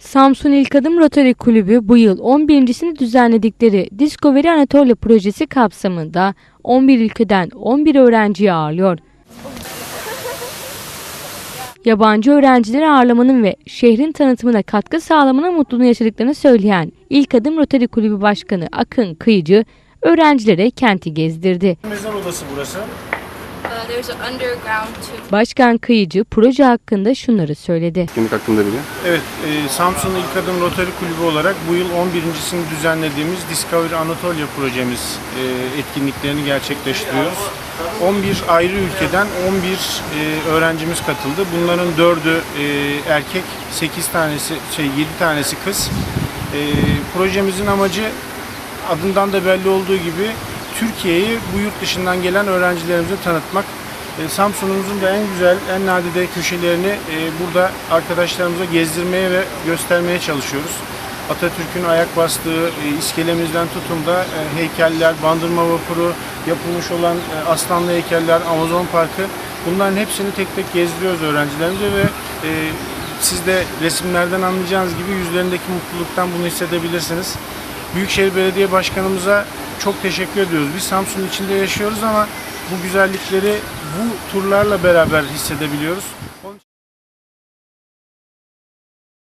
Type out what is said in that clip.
Samsun İlk Adım Rotary Kulübü bu yıl 11.sini düzenledikleri Discovery Anatolia projesi kapsamında 11 ülkeden 11 öğrenciyi ağırlıyor. Yabancı öğrencileri ağırlamanın ve şehrin tanıtımına katkı sağlamanın mutluluğunu yaşadıklarını söyleyen İlk Adım Rotary Kulübü Başkanı Akın Kıyıcı, öğrencilere kenti gezdirdi. Mezar odası burası. Başkan Kıyıcı proje hakkında şunları söyledi. Etkinlik hakkında biliyor. Evet, e, Samsun İlk Adım Rotary Kulübü olarak bu yıl 11.sini düzenlediğimiz Discovery Anatolia projemiz e, etkinliklerini gerçekleştiriyoruz. 11 ayrı ülkeden 11 e, öğrencimiz katıldı. Bunların 4'ü e, erkek, 8 tanesi, şey 7 tanesi kız. E, projemizin amacı adından da belli olduğu gibi Türkiye'yi bu yurt dışından gelen öğrencilerimize tanıtmak. E, Samsun'umuzun da en güzel, en nadide köşelerini e, burada arkadaşlarımıza gezdirmeye ve göstermeye çalışıyoruz. Atatürk'ün ayak bastığı e, iskelemizden tutun da e, heykeller, bandırma vapuru, yapılmış olan aslanlı heykeller, Amazon Parkı bunların hepsini tek tek gezdiriyoruz öğrencilerimize ve siz de resimlerden anlayacağınız gibi yüzlerindeki mutluluktan bunu hissedebilirsiniz. Büyükşehir Belediye Başkanımıza çok teşekkür ediyoruz. Biz Samsun'un içinde yaşıyoruz ama bu güzellikleri bu turlarla beraber hissedebiliyoruz.